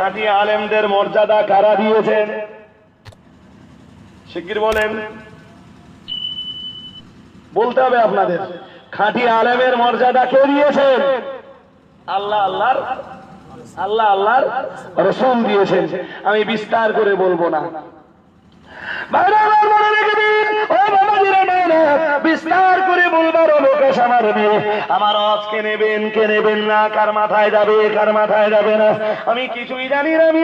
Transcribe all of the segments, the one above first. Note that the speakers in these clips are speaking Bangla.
খাঁটি আলেমদের মর্যাদা কারা দিয়েছেন? শিগগির বলেন, বলতে হবে আপনাদের, খাঁটি আলেমের মর্যাদা কে দিয়েছেন? আল্লাহ আল্লাহর আল্লাহ আল্লাহর রসুল দিয়েছেন। আমি বিস্তার করে বলব না। আমার বাবাজিরা মায়েরা, বিস্তার করে বলবার অবকাশ আমার নেই। আমার আজ কে নেবেন কে নেবেন না কার মাথায় যাবে কার মাথায় যাবে না আমি কিছুই জানি না আমি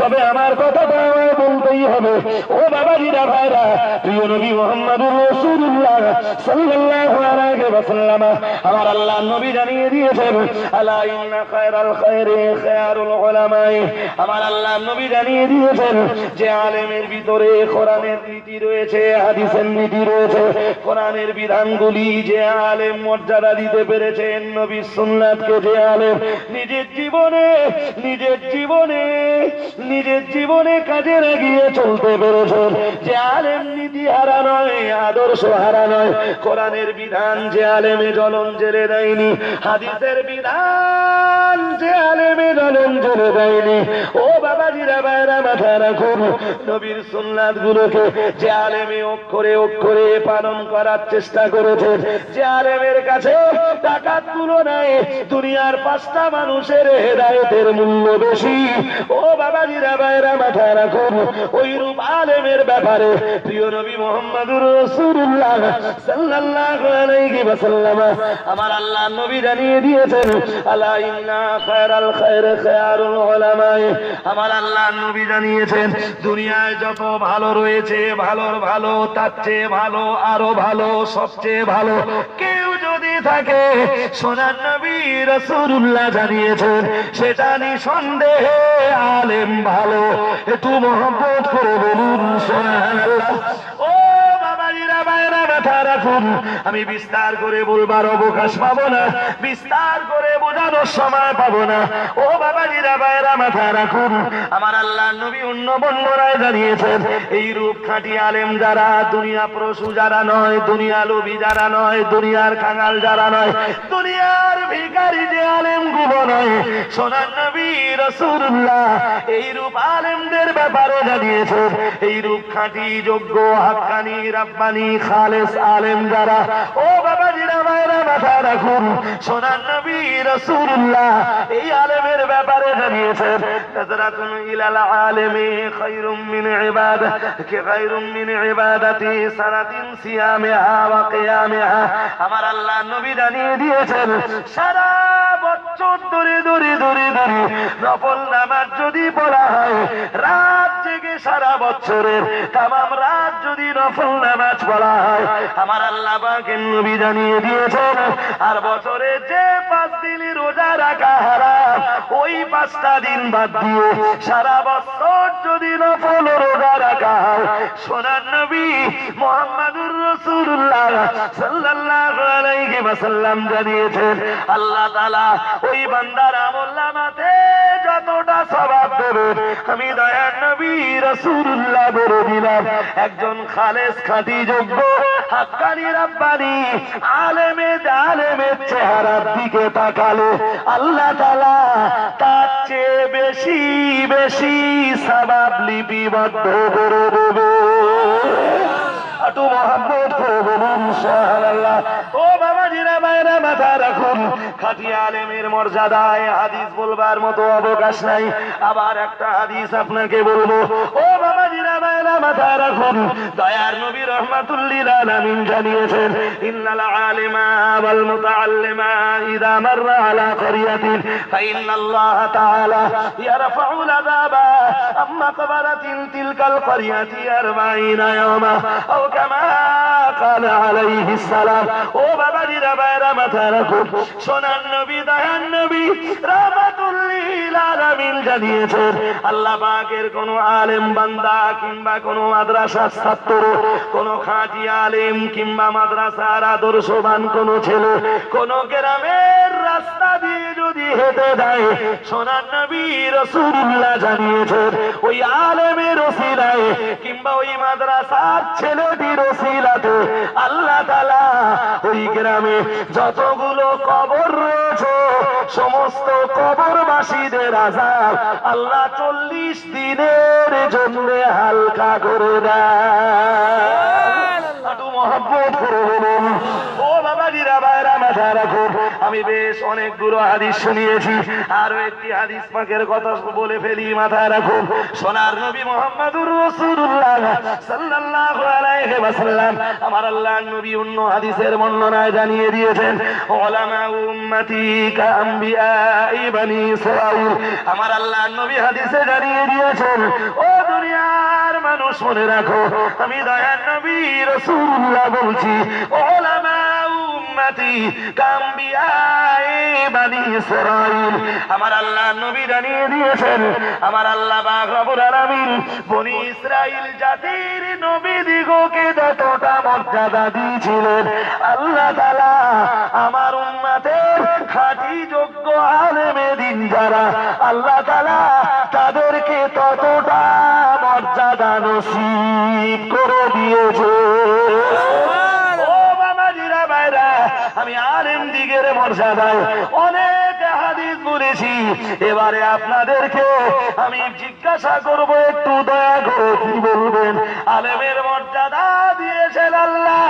তবে আমার কথাটা আমায় বলতেই হবে। ও বাবা বাবাজিরা ভাইরা প্রিয় নবী মোহাম্মদুর রসুল্লাহ সাল্লাল্লাহু আলাইহি ওয়াসাল্লাম আমার আল্লাহ নবী জানিয়ে দিয়েছেন আলা ইন্না খায়রাল খায়রি খায়রুল উলামাই আমার আল্লাহ নবী জানিয়ে দিয়েছেন যে আলেমের ভিতরে কোরআনের নীতি রয়েছে হাদিসের রয়েছে। কোরআনের বিধানগুলি যে আলেম মর্যাদা দিতে পেরেছেন, নবী সুন্নাতকে যে আলেম নিজের জীবনে নিজের জীবনে নিজের জীবনে কাজে লাগিয়ে চলতে পেরেছেন। যে আলেম নীতি হারা নয়, আদর্শ হারা নয়, কোরআনের বিধান যে আলেমে জ্বলন জেলে দেয়নি, হাদিসের বিধান যে আলেমে জ্বলন জেলে দেয়নি। ও বাবাজিরা বাইরা মাথা রাখুন, নবীর সুন্নাত গুলোকে যে আলেমে অক্ষরে অক্ষরে পালন করার চেষ্টা করেছে। যে আলেমের কাছে টাকার তুলনায় দুনিয়ার পাঁচটা মানুষের হেদায়তের মূল্য বেশি। ও বাবাজিরা বাইরা মাথা রাখুন ওই রূপ আলেমের ব্যাপারে প্রিয় নবী মোহাম্মদুর রসুল্লাহ সাল্লাল্লাহু আলাইহি ওয়াসাল্লাম আমার আল্লাহ নবী জানিয়ে দিয়েছেন, আলা ইন্না খায়রাল খায়র খায়রুল আমার আল্লাহ নবী জানিয়েছেন, দুনিয়ায় যত ভালো রয়েছে, ভালোর ভালো তার চেয়ে ভালো, আরও ভালো, সবচেয়ে ভালো। কেউ যদি থাকে, সোনার নবী রসুল্লাহ জানিয়েছেন, সেটা নিঃসন্দেহে আলেম ভালো। একটু মহব্বত করে বলুন বাবাজিরা মাথা রাখুন। আমি বিস্তার করে বলবার অবকাশ পাবো না। বিস্তার করে বোঝানোর সময় পাবো না। ও বাবাজিরা বাইরা মাথা রাখুন। আমার আল্লাহ নবী অন্য বন্যরায় জানিয়েছেন, এই রূপ খাঁটি আলেম যারা, দুনিয়া প্রসু যারা নয়, দুনিয়া লোভী যারা নয়, দুনিয়ার কাঙাল যারা নয়, দুনিয়ার ভিখারি যে আলেমগুলো নয়, সোনার নবী রসুল্লাহ এই রূপ আলেমদের ব্যাপারে জানিয়েছেন, এই রূপ খাঁটি, যোগ্য, হাক্কানি, রাব্বানি, খালেস আলেম যারা, ও বাবা জিরা মায়েরা, মাথা রাখুন। সোনার নবী রসুল্লাহ এই আলেমের ব্যাপারে জানিয়েছেন নাজরাতুন ইলাল আলেমি মিন ইবাদা, কে খায়রুম মিন ইবাদাতি সারাদিন সিয়ামিহা ওয়া কিয়ামিহা। আমার আল্লাহ নবী জানিয়ে দিয়েছেন, সারা বছর ধরে ধরে ধরে ধরে নফল নামাজ যদি পড়া হয়, রাত জেগে সারা বছরের তামাম রাত যদি নফল নামাজ পড়া হয়, আমার আল্লাহ নবী জানিয়ে দিয়েছেন, আর বছরে যে পাঁচ দিন রোজা রাখা হারাম, ওই পাঁচটা দিন বাদ দিয়ে সারা বছর যদি নফল রোজা রাখা হয়, সোনার নবী মোহাম্মদুর রসুল্লাহ সাল্লাল্লাহু আলাইহি ওয়াসাল্লাম জানিয়েছেন, আল্লাহ তাআলা ওই বান্দার আমল নামাতে যতটা সওয়াব দেবে, আমি দয়ার নবী রাসূলুল্লাহ বলে দিলাম। একজন খালেস খাঁটি যোগ্য হাক্কানি রাব্বানি, আলেমে চেহারার দিকে তাকালে। আল্লাহ তাআলা তার চেয়ে বেশি বেশি সওয়াব লিপিবদ্ধ করে দেবে। বলুন ও মাথা রাখুন খাটি আলেমের মর্যাদায় হাদিস বলবার মতো অবকাশ নাই। আবার একটা হাদিস আপনাকে বলব। ও বাবা জিরা বাইরা মাথা রাখুন দয়ার নবী রহমাতুল্লিল আলামিন জানিয়েছেন ইন্নাল আলিমা ওয়াল মুতাআল্লিমা ইদা মাররা আলা قرية فإن الله تعالى يرفع العذاب أما قبرة تلك القرية أربعين يوما أو كما قال عليه السلام ও বাবা দিদা বাইরা মাথা রাখুন সোনার নবী দয়ান নবী রাহমাতুল্লিল আলামিন জানিয়েছেন আল্লাহ পাকের কোন আলেম বান্দা কিংবা কোন মাদ্রাসার ছাত্র, কোনো খাঁটি আলেম কিংবা মাদ্রাসার আদর্শবান কোনো ছেলে, কোনো গ্রামের রাস্তা দিয়ে যদি হেঁটে যায় সোনার নবী রসুল্লাহ জানিয়েছেন ওই আলেমের ওসিলায় কিংবা ওই মাদ্রাসার ছেলেটির ওসিলাতে আল্লাহ তালা ওই গ্রামে যতগুলো কবর রয়েছে সমস্ত কবরবাসীদের আজাব আল্লাহ চল্লিশ দিনের জন্য হালকা করে দেয় মহব্বত করে বলুন বাইরা মাথা রাখো, আমি বেশ অনেকগুলো হাদিস শুনিয়েছি। আরও একটি হাদিস পাকের কথা বলে ফেলি, মাথায় রাখো। সোনার নবী মোহাম্মদুর রাসূলুল্লাহ সাল্লাল্লাহু আলাইহি ওয়াসাল্লাম আমার আল্লাহর নবী অন্য হাদিসের বর্ণনায় জানিয়ে দিয়েছেন, ওলামা উম্মতি কাম্বিয়াই বনি ইসরাইল আমার আল্লাহর নবী হাদিসে জানিয়ে দিয়েছেন, ও দুনিয়ার মানুষ মনে রাখো, আমি দয়ার নবী রাসূলুল্লাহ বলছি, ওলামা উম্মতি ইসরাইল আমার আল্লাহ নবী জানিয়ে দিয়েছেন। আমার আল্লাহ পাক রব্বুল আলামিন বনি ইসরাইল জাতির নবী দিগকে যতটা মর্যাদা দিয়েছিলেন। আল্লাহ তাআলা আমার উম্মতের খাঁটি যোগ্য আলেমে দিন যারা, আল্লাহ তাআলা তাদেরকে ততটা মর্যাদা নসিব করে দিয়েছে ও বাবাজিরা ভাইরা আমি আলেম দিগের মর্যাদায় অনেক হাদিস বলেছি। এবারে আপনাদেরকে আমি জিজ্ঞাসা করব, একটু দয়া করে কি বলবেন? আলেমের মর্যাদা দিয়েছেন আল্লাহ,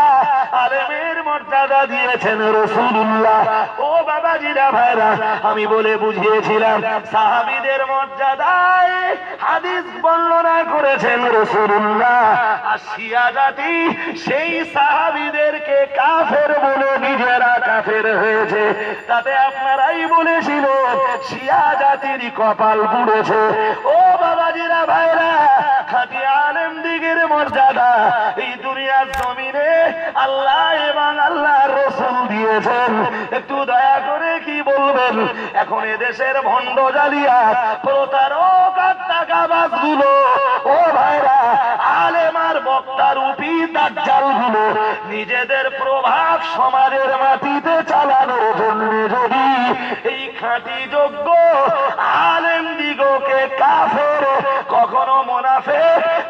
আলেমের মর্যাদা দিয়েছেন রসুল্লাহ ও বাবাজিরা, ভাইরা, আমি বলে বুঝিয়েছিলাম, সাহাবিদের মর্যাদায় হাদিস বর্ণনা করেছেন রসুল্লাহ আর শিয়া জাতি সেই সাহাবিদেরকে কাফের বলে কাফের হয়েছে তাতে আপনারাই বলেছিল শিয়া জাতির কপাল বুড়েছে ও বাবাজিরা ভাইরা, খাটি আলেম দিগের মর্যাদা এই দুনিয়ার জমিনে আল্লাহ এবং আল্লাহ রসুল দিয়েছেন। একটু দয়া করে কি বলবেন? এখন এদেশের ভণ্ড জালিয়া, প্রতারক আর টাকাবাজগুলো ও ভাইরা আলেমার বক্তার উপি দাজ্জালগুলো নিজেদের প্রভাব সমাজের মাটিতে চালানোর জন্য যদি এই খাঁটি যোগ্য আলেম দিগকে কাফের, কখনো মোনাফে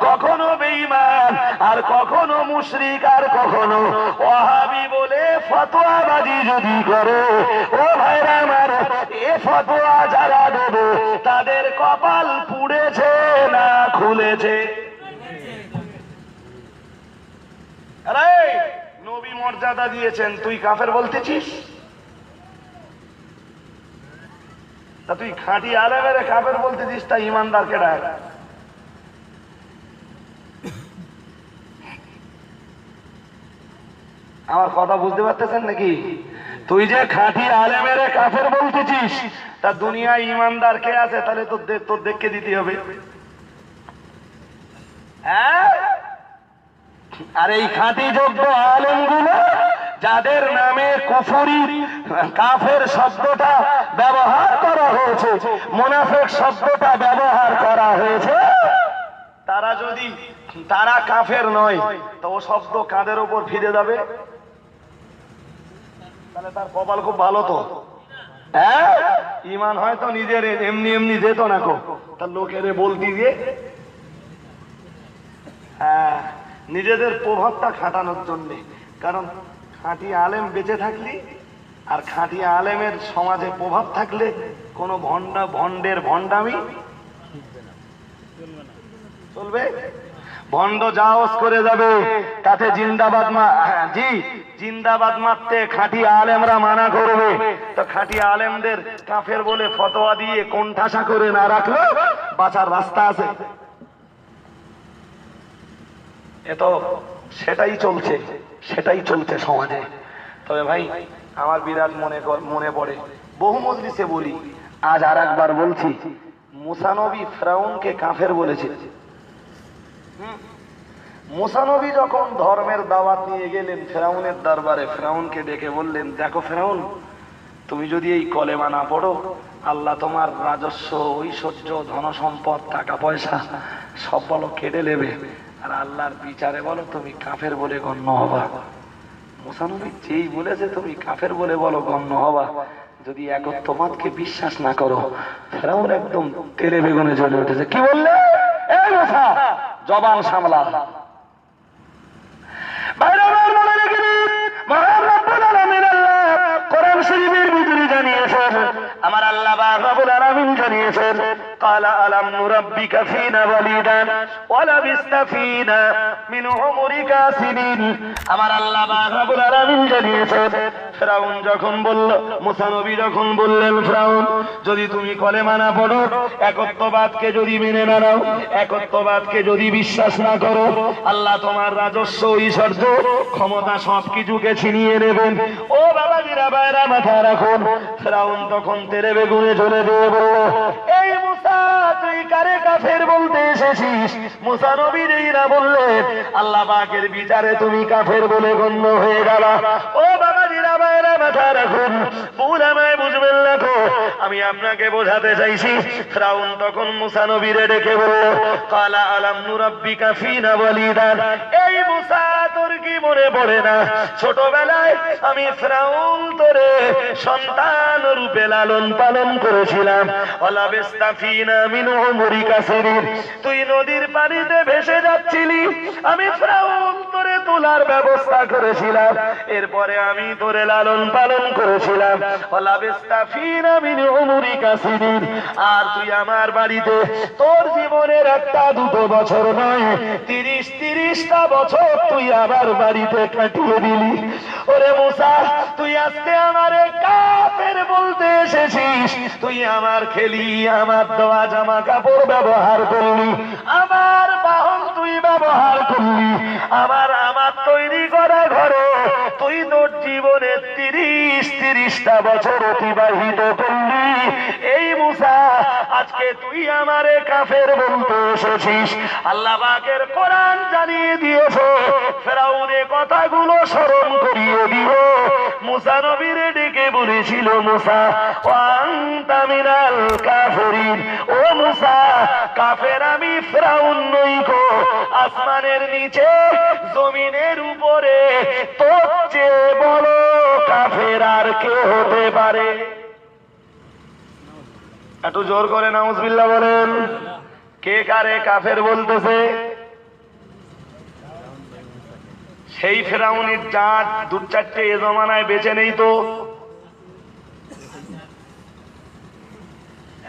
কখনো বেঈমান, আর কখনো মুশরিক, আর কখনো ওয়াহাবি বলে ফতোয়াবাজি যদি করে। ও ভাইরা আমার, এ ফতোয়া যারা দেবে, তাদের কপাল পুড়েছে না খুলেছে? নবী মর্যাদা দিয়েছেন, তুই কাফের বলতেছিস? তা তুই খাঁটি আলেমের কাফের বলতেছিস তা ইমানদারকে ডাক। আমার কথা বুঝতে পারতেছেন নাকি? তুই যে খাঁটি আলেমের কাফের বলতেছিস তা দুনিয়ায় ইমানদার কে আছে? তাহলে তোর তোর দেখকে দিতে হবে। হ্যাঁ? আর এই খাঁটি যোগ্য আলেমগুলো যাদের নামে কুফুরি, কাফের শব্দটা ব্যবহার করা হয়েছে, মোনাফেক শব্দটা ব্যবহার করা হয়েছে। তারা যদি, তারা কাফের নয়, তো ও শব্দ কাঁধের ওপর ফিরে যাবে? তাহলে তার কপাল খুব ভালো তো। হ্যাঁ? ইমান হয়তো নিজের, এমনি এমনি যেত না কো। তার লোকের বলতি দিয়ে। হ্যাঁ নিজেদের প্রভাবটা খাটানোর জন্যে। কারণ খাঁটি আলেম বেঁচে থাকলি আর খাঁটি আলেমের সমাজে প্রভাব থাকলে কোনো ভণ্ডা ভণ্ডের ভণ্ডামি চলবে? ভণ্ড যাওস করে যাবে তাতে জিন্দাবাদ হ্যাঁ, জি জিন্দাবাদ মারতে খাঁটি আলেমরা মানা করবে। তো খাঁটি আলেমদের কাফের বলে ফতোয়া দিয়ে কোণঠাসা করে না রাখলে বাঁচার রাস্তা আছে। এ তো সেটাই চলছে। সেটাই চলছে সমাজে। তবে ভাই, আমার বিরাট মনে মনে পড়ে। বহু মজলিসে বলি, আজ আর একবার বলছি, মুসানবী ফ্রাউনকে কাফের বলেছে। মুসানবী যখন ধর্মের দাওয়াত নিয়ে গেলেন ফেরাউনের দরবারে, ফেরাউনকে ডেকে বললেন, দেখো ফেরাউন, তুমি যদি এই কলেমা না পড়ো, আল্লাহ তোমার রাজস্ব, ঐশ্বর্য ধন সম্পদ টাকা পয়সা, সব বলো কেটে নেবে। আর আল্লাহর বিচারে বলো, তুমি কাফের বলে গণ্য হবা। মুসানবী যেই বলেছে, তুমি কাফের বলে বলো গণ্য হবা। যদি একত্ববাদকে বিশ্বাস না করো, ফেরাউন একদম তেলে বেগুনে জ্বলে উঠেছে। কি বললে? জবান সামলা। আমার আল্লাহ জানিয়েছেন। আমার আল্লাহ পাক রব্বুল আলামিন জানিয়েছেন قال ألم نربك فينا وليدا ولبست فينا من عمرك سنين আমার আল্লাহ পাক রব্বুল আলামিন জানিয়েছেন ফেরাউন যখন বলল মুসা নবী যখন বললেন ফেরাউন যদি তুমি কলেমা না পড়ো একত্ববাদকে যদি মেনে না নাও একত্ববাদকে যদি বিশ্বাস না করো আল্লাহ তোমার রাজস্ব ঐশ্বর্য ক্ষমতা সবকিছুকে ছিনিয়ে নেবেন ও বাবা জিরা বাইরা মাথা রাখুন ফেরাউন তখন তেরে বেগুনে চলে দিয়ে বলল এই মুসা কারে কাফের বলতে এসেছিস? মুসা নবীরা বললেন আল্লাহ পাকের বিচারে তুমি কাফের বলে গণ্য হয়ে গেল। ও বাবা মাথা রাখুন। ভুল আমায় বুঝবেন না তো। আমি আপনাকে বোঝাতে চাইছি তখন মুসা নবীরে ডেকে বলল, কালা আলাম এই মুসা ছোটবেলায় আমি সন্তান রূপে লালন পালন করেছিলাম। মিনু মরিকা তুই নদীর পানিতে ভেসে যাচ্ছিলি। আমি ফ্রাউন তোলার ব্যবস্থা করেছিলাম। এরপরে আমি তোরে লালন পালন করেছিলাম। আর তুই আমার বাড়িতে, তোর জীবনের একটা দুটো বছর নয়, তিরিশ তিরিশটা বছর তুই আমার বাড়িতে কাটিয়ে দিলি। ওরে মুসা, তুই আজকে আমারে কাফের বলতে এসেছিস। তুই আমার খেলি, আমার দেওয়া জামা কাপড় ব্যবহার করলি। আমার বাহন তুই ব্যবহার করলি। আমার আমার তৈরি করা ঘরে তুই তোর জীবনে তিরিশ, তিরিশটা বছর অতিবাহিত করলি। এই মুসা, আজকে তুই আমারে কাফের বলতে এসেছিস। আল্লাহ পাকের কোরআন জানিয়ে দিয়েছে ফেরাউনে কথাগুলো স্মরণ করিয়ে দিব মুসা নবীরে ডেকে বলেছিল, মুসা ওয়ান্তা মিনাল কাফিরিন। ও মুসা কাফের আমি ফেরাউন নই গো। আসমানের নিচে, জমিনের উপরে। তোর চেয়ে বড় কাফের আর কে হতে পারে। একটু জোর করে নাউজবিল্লাহ বলেন, কে কারে কাফের বলতেছে? সেই ফেরাউনির জাত দু চারটে এ জমানায় বেঁচে নেই তো।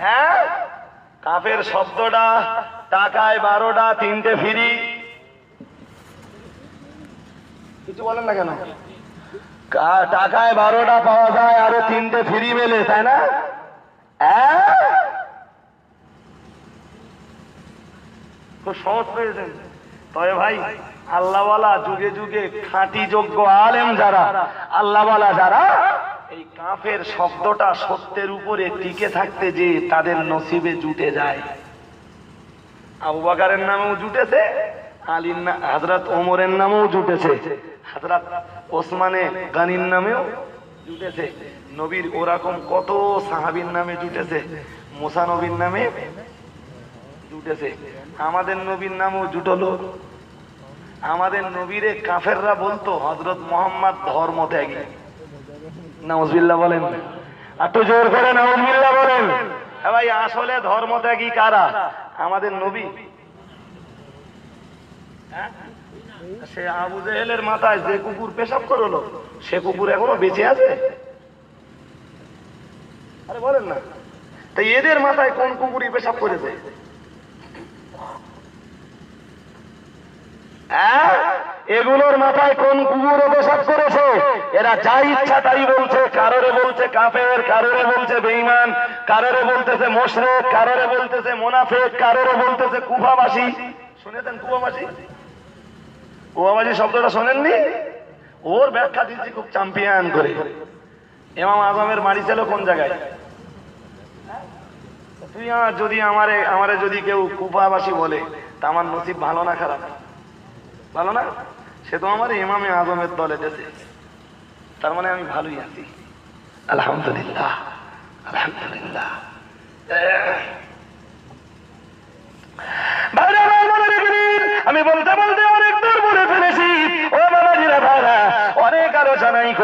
হ্যাঁ? কাফের শব্দটা, টাকায় বারোটা, তিনটে ফিরি। কিছু বলেন না কেন? টাকায় বারোটা পাওয়া যায়, আরও তিনটে ফ্রি মেলে, তাই না? খুব সহজ পেয়েছেন তবে ভাই, আল্লাহওয়ালা যুগে যুগে খাঁটি যোগ্য আলেম যারা, আল্লাহওয়ালা যারা কাফের শব্দটা সত্যের উপরে টিকে থাকতে যে তাদের নসিবে জুটে যায়। আবু বাকারের নামেও জুটেছে, আলীর হাজরাত ওমরের নামেও জুটেছে হাজরাত ওসমানে গানির নামেও জুটেছে। নবীর ওরকম কত সাহাবীর নামে জুটেছে, মোসা নবীর নামে জুটেছে। আমাদের নবীর নামও জুটলো। আমাদের নবীরে কাফেররা বলতো হজরত মোহাম্মদ ধর্ম ত্যাগী নাউজবিল্লাহ বলেন। একটু জোর করে নাউজবিল্লাহ বলেন। ভাই, আসলে ধর্ম ত্যাগী কারা? আমাদের নবী। হ্যাঁ? সে আবু জেহেলের মাথায় যে কুকুর পেশাব করল, সে কুকুর এখনও বেঁচে আছে? আরে বলেন না। তাই এদের মাথায় কোন কুকুরই পেশাব করেছে? এগুলোর মাথায় কোন কুকুরে পেশাব করেছে? এরা যা ইচ্ছা তাই বলছে। কারোরে বলছে কাফের, কারোরে বলছে বেইমান কারোরে বলতেছে মোশরেক, কারোরে বলতেছে মোনাফেক, কারোরে বলতেছে কুফাবাসী। শুনেছেন কুফাবাসী? কুফাবাসী শব্দটা শোনেননি? ওর ব্যাখ্যা দিচ্ছি খুব চ্যাম্পিয়ন করে। এমাম আজমের বাড়ি ছিল কোন জায়গায়? তুই যদি আমারে আমারে যদি কেউ কুফাবাসী বলে, তা আমার নসিব ভালো না খারাপ? ভালো না সে তো আমার ইমামে আজমের দলে গেছে তার মানে আমি ভালোই আছি আলহামদুলিল্লাহ আলহামদুলিল্লাহ মনে আমি বলতে বলতে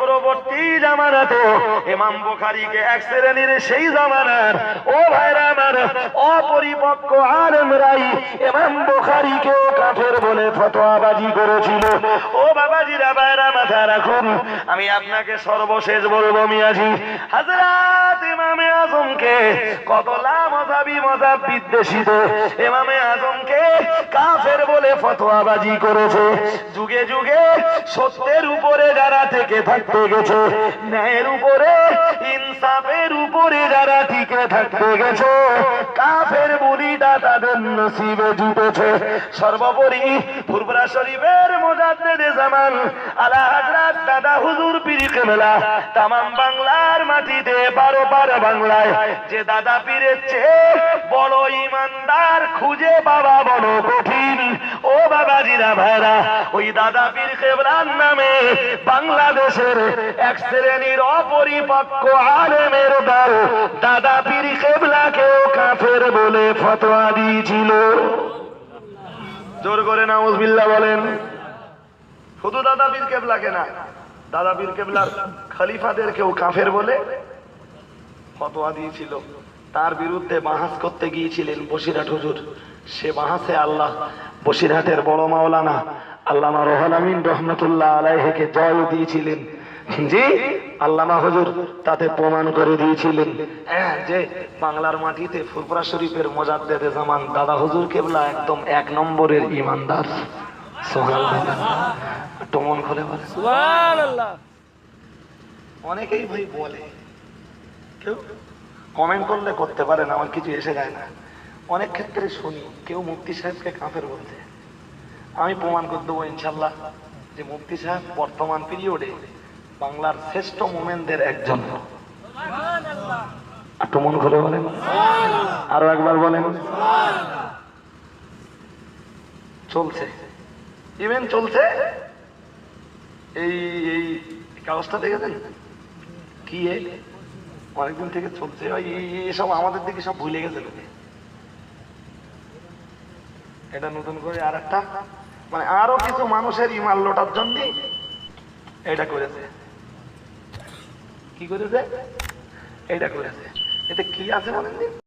পরবর্তী জামানাতে ইমাম বুখারীকে এক শ্রেণির সেই জামানার। ও ভাইরা আমার অপরিপক্ক আলেমরাই ইমাম বুখারীকে কাফের বলে ফতোয়াবাজি করেছিল। ও বাবাজিরা, ভাইরা মাথা রাখুন, আমি আপনাকে সর্বশেষ বলব মিয়াজি হযরত ইমামে আজমকে কত লা মজাবি মজাব বিদ্বেষিত ইমামে আজমকে কাফের বলে ফতোয়াবাজি করেছে। যুগে যুগে সত্যের উপরে যারা থেকে থাকতে গেছে। ন্যায়ের উপরে ইনসাফের উপরে যারা টিকে থাকতে গেছে কাফের তাদের নসিবে জুটেছে। সর্বোপরি শরীফের মোজাদ্দেদে জামান আলা হযরত দাদা হুজুর পীর বাংলার মাটিতে বারো বার বাংলায়। যে দাদা বড় ইমানদার খুঁজে পাওয়া বড় কঠিন। ও বাবাজিরা ভাইরা, ওই দাদা পীর কেবলার নামে বাংলাদেশের এক শ্রেণির অপরিপক্ক আলেমের দল দাদা পীর কেবলাকেও কাফের বলে ফতোয়া দিয়েছিল জোর করে নাউজবিল্লাহ বলেন। শুধু দাদা পীর কেবলাকে না, দাদা পীর কেবলার খলিফাদের কেউ কাফের বলে ফতোয়া দিয়েছিল। তার বিরুদ্ধে বাহাস করতে গিয়েছিলেন বসিরহাট হুজুর। সে বাহাসে আল্লাহ, বসিরহাটের বড় মাওলানা আল্লামা রোহান আমিন রহমতুল্লাহ আলাইহকে জয় দিয়েছিলেন। জি আল্লামা হুজুর তাতে প্রমাণ করে দিয়েছিলেন। হ্যাঁ, যে বাংলার মাটিতে ফুরফুরা শরীফের মোজাদ্দেদে জামান দাদা হুজুর কেবলা একদম এক নম্বরের ইমানদার। সুবহানাল্লাহ। খুলে বলে অনেকেই ভাই বলে কেউ কমেন্ট করলে করতে পারেন আমার কিছু এসে যায় না। অনেক ক্ষেত্রে শুনি কেউ মুফতি সাহেবকে কাফের বলতে। আমি প্রমাণ করে দেবো ইনশাল্লাহ যে মুফতি সাহেব বর্তমান পিরিয়ডে বাংলার শ্রেষ্ঠ মোমেনদের একজন। একটু মন খুলে বলেন। আরও একবার বলেন। চলছে। ইভেন চলছে? এই এই কাগজটা দেখেছেন? কি অনেকদিন থেকে চলছে। এসব আমাদের দিকে সব ভুলে গেছে এটা নতুন করে আর একটা মানে আরও কিছু মানুষের ইমাল লোটার জন্য এটা করেছে। কি করেছে এটা করেছে এতে কি আছে বলেন